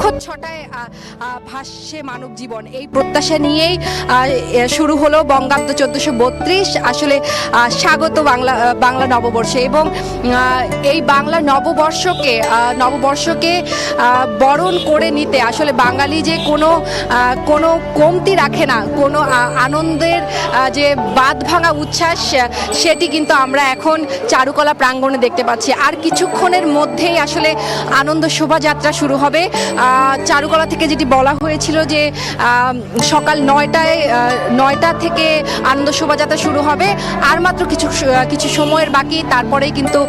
নক্ষত্র ছটায় ভাসছে মানব জীবন। এই প্রত্যাশা নিয়েই শুরু হলো বঙ্গাব্দ চোদ্দশো বত্রিশ। আসলে স্বাগত বাংলা বাংলা নববর্ষে এবং এই বাংলা নববর্ষকে নববর্ষকে বরণ করে নিতে আসলে বাঙালি যে কোনো কোনো কমতি রাখে না, কোনো আনন্দের যে বাদ ভাঙা উচ্ছ্বাস সেটি কিন্তু আমরা এখন চারুকলা প্রাঙ্গণে দেখতে পাচ্ছি। আর কিছুক্ষণের মধ্যেই আসলে আনন্দ শোভাযাত্রা শুরু হবে। চারুকলা থেকে যেটি বলা হয়েছিল যে সকাল নয়টায় নয়টা থেকে আনন্দ শোভাযাত্রা শুরু হবে। আর মাত্র কিছু কিছু সময়ের বাকি, তারপরেই কিন্তু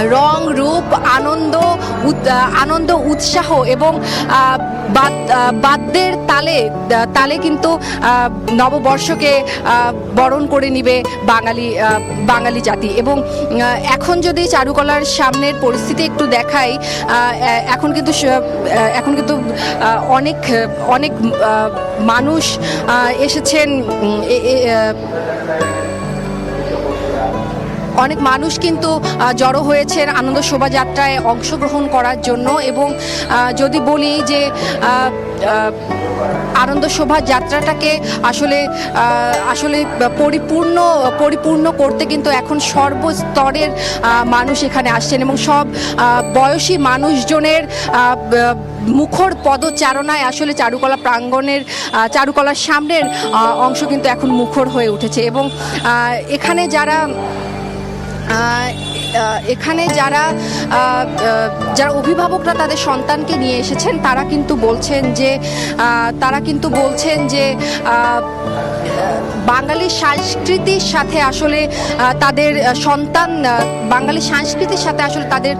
রং, রূপ, আনন্দ আনন্দ, উৎসাহ এবং বাদ- বাদ্যের তালে তালে কিন্তু নববর্ষকে বরণ করে নিবে বাঙালি বাঙালি জাতি। এবং এখন যদি চারুকলার সামনের পরিস্থিতি একটু দেখাই এখন কিন্তু এখন কিন্তু অনেক অনেক মানুষ এসেছেন অনেক মানুষ কিন্তু জড়ো হয়েছেন আনন্দ শোভাযাত্রায় অংশগ্রহণ করার জন্য এবং যদি বলি যে আনন্দ শোভাযাত্রাটাকে আসলে আসলে পরিপূর্ণ পরিপূর্ণ করতে কিন্তু এখন সর্বস্তরের মানুষ এখানে আসছেন এবং সব বয়সী মানুষজনের মুখর পদচারণায় আসলে চারুকলা প্রাঙ্গণের চারুকলার সামনের অংশ কিন্তু এখন মুখর হয়ে উঠেছে এবং এখানে যারা এখানে যারা যারা অভিভাবকরা তাদের সন্তানকে নিয়ে এসেছেন, তারা কিন্তু বলছেন যে তারা কিন্তু বলছেন যে বাঙালি সংস্কৃতির সাথে আসলে তাদের সন্তান বাঙালি সংস্কৃতির সাথে আসলে তাদের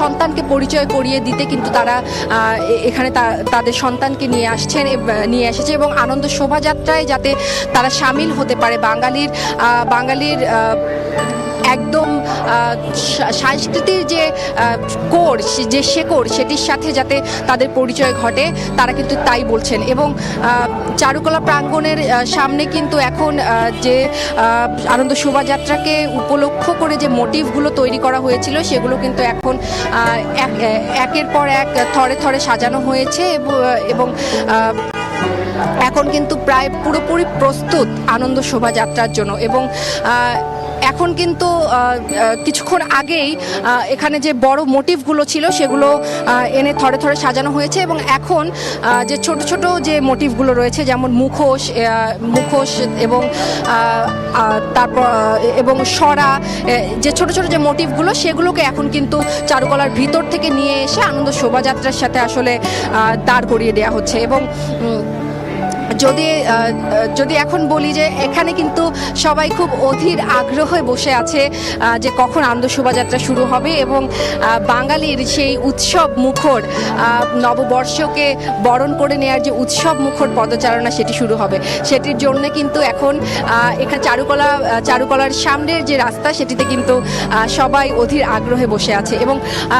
সন্তানকে পরিচয় করিয়ে দিতে কিন্তু তারা এখানে তাদের সন্তানকে নিয়ে আসছেন নিয়ে এসেছে এবং আনন্দ শোভাযাত্রায় যাতে তারা সামিল হতে পারে বাঙালির বাঙালির একদম সংস্কৃতির যে কোর যে শেকড় সেটির সাথে যাতে তাদের পরিচয় ঘটে, তারা কিন্তু তাই বলছেন। এবং চারুকলা প্রাঙ্গণের সামনে কিন্তু এখন যে আনন্দ শোভাযাত্রাকে উপলক্ষ করে যে মোটিভগুলো তৈরি করা হয়েছিল, সেগুলো কিন্তু এখন এক- একের পর এক থরে থরে সাজানো হয়েছে এবং- এখন কিন্তু প্রায় পুরোপুরি প্রস্তুত আনন্দ শোভাযাত্রার জন্য। এবং এখন কিন্তু কিছুক্ষণ আগেই এখানে যে বড় মোটিভগুলো ছিল সেগুলো এনে থরে থরে সাজানো হয়েছে এবং এখন যে ছোট ছোট যে মোটিভগুলো রয়েছে যেমন মুখোশ মুখোশ এবং তারপর এবং সরা যে ছোট ছোট যে মোটিভগুলো সেগুলোকে এখন কিন্তু চারুকলার ভিতর থেকে নিয়ে এসে আনন্দ শোভাযাত্রার সাথে আসলে দাঁড় করিয়ে দেওয়া হচ্ছে এবং যদি যদি এখন বলি যে এখানে কিন্তু সবাই খুব অধীর আগ্রহে বসে আছে যে কখন আনন্দ শোভাযাত্রা শুরু হবে এবং বাঙালির সেই উৎসব মুখর নববর্ষকে বরণ করে নেওয়ার যে উৎসব মুখর পদচারণা সেটি শুরু হবে। সেটির জন্য কিন্তু এখন এখানে চারুকলা চারুকলার সামনের যে রাস্তা সেটিতে কিন্তু সবাই অধীর আগ্রহে বসে আছে এবং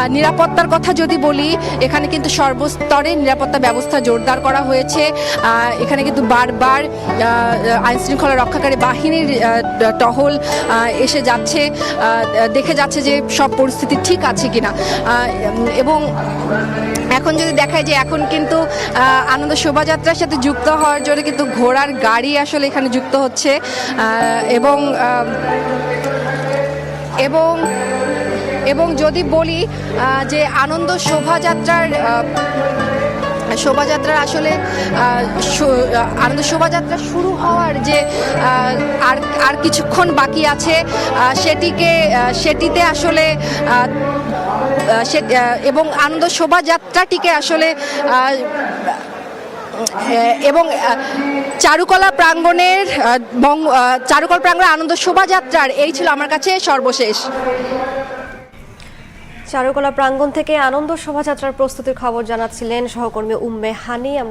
নিরাপত্তার কথা যদি বলি এখানে কিন্তু সর্বস্তরে নিরাপত্তা ব্যবস্থা জোরদার করা হয়েছে। আহ, এখানে কিন্তু বারবার আইন শৃঙ্খলা রক্ষাকারী বাহিনীর টহল এসে যাচ্ছে দেখে যাচ্ছে যে সব পরিস্থিতি ঠিক আছে কিনা। এবং এখন যদি দেখায় যে এখন কিন্তু আনন্দ শোভাযাত্রার সাথে যুক্ত হওয়ার জন্য কিন্তু ঘোড়ার গাড়ি আসলে এখানে যুক্ত হচ্ছে। এবং এবং এবং যদি বলি যে আনন্দ শোভাযাত্রার শোভাযাত্রার আসলে আনন্দ শোভাযাত্রা শুরু হওয়ার যে আর আর কিছুক্ষণ বাকি আছে সেটিকে সেটিতে আসলে এবং আনন্দ শোভাযাত্রাটিকে আসলে এবং চারুকলা প্রাঙ্গণের চারুকলা প্রাঙ্গণের আনন্দ শোভাযাত্রার, এই ছিল আমার কাছে সর্বশেষ। চারুকলা প্রাঙ্গণ থেকে আনন্দ শোভাযাত্রার প্রস্তুতির খবর জানাচ্ছিলেন সহকর্মী উম্মে হানি। আমরা